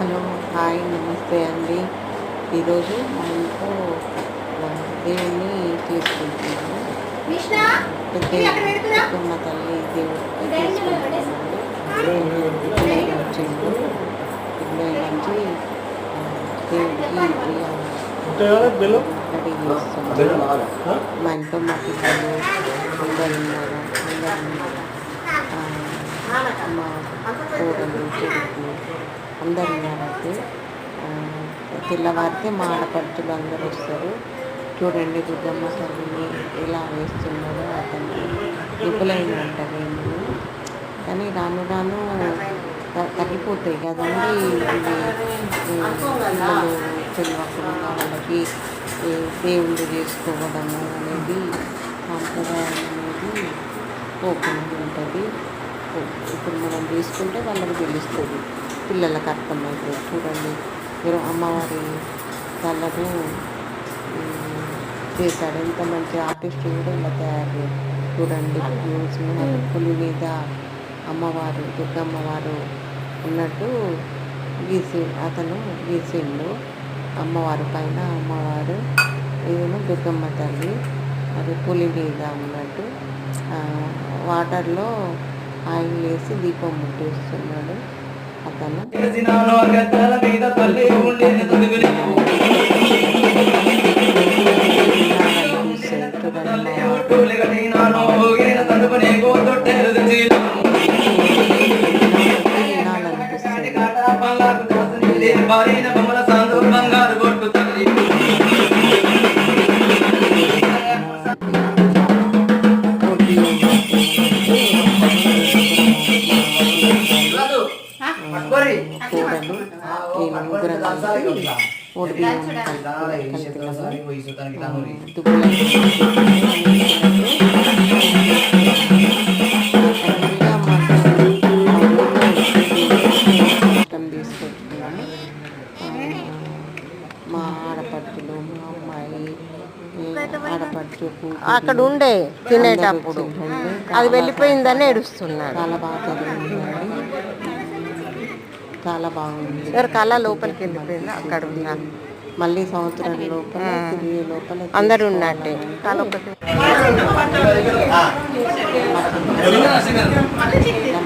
Hello hi నమస్తే అండి. ఈరోజు మా ఇంట్లో దేవుణ్ణి పెడుతున్నా? పెద్దమ్మ తల్లి దేవుడికి వచ్చిండు ఆ, దేవుడికి మా ఇంట్లో మా పిల్లలు అందరు ఉన్నారు అందరు ఉన్నారు. మా కోడలు అందరు అయితే తెల్లవారితే మా ఆడపడుచులు అందరూ వస్తారు. చూడండి దుర్గమ్మ తల్లిని ఎలా వేస్తున్నారో అతనికి దుబ్బలైన ఉంటుంది కానీ రాను రాను త- తగ్గిపోతాయి కదండి పిల్లలు తెలియకుండా వాళ్ళకి దేవుళ్ళు చేసుకోవడము అనేది సాంప్రదాయం అనేది పోకుండా ఉంటుంది. ఇప్పుడు మనం తీసుకుంటే వాళ్ళకి తెలుస్తుంది పిల్లలకు అర్థమవుతుంది. చూడండి మీరు అమ్మవారి కళ్ళను చేశాడు ఎంత మంచి ఆర్టిస్ట్ కూడా ఇలా తయారు చూడండి పులి మీద అమ్మవారు దుర్గమ్మవారు ఉన్నట్టు గీసి అతను గీసిండు. అమ్మవారి పైన అమ్మవారు ఇదేమో దుర్గమ్మ తల్లి అది పులి మీద ఉన్నట్టు వాటర్లో ఆయిల్ వేసి దీపం ముట్టిస్తున్నాడు అతను. మీద తల్లి ఉండేది ఈ ముగ్గురం తీసుకొచ్చుకున్నాము మా మా అమ్మాయి అక్కడ ఉండే తినేటప్పుడు. అది వెళ్ళిపోయిందని ఏడుస్తున్నాడు. చాలా బాగా చాలా బాగుంది. ఎవరి కళ లోపలికి వెళ్ళిపోయింది? అక్కడ ఉన్నా మళ్ళీ సంవత్సరం లోపల తిరిగే లోపల అందరు ఉన్నట్టే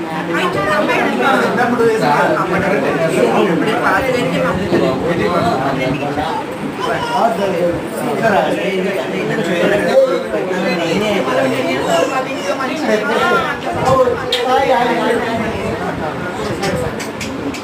మ్యారేజ్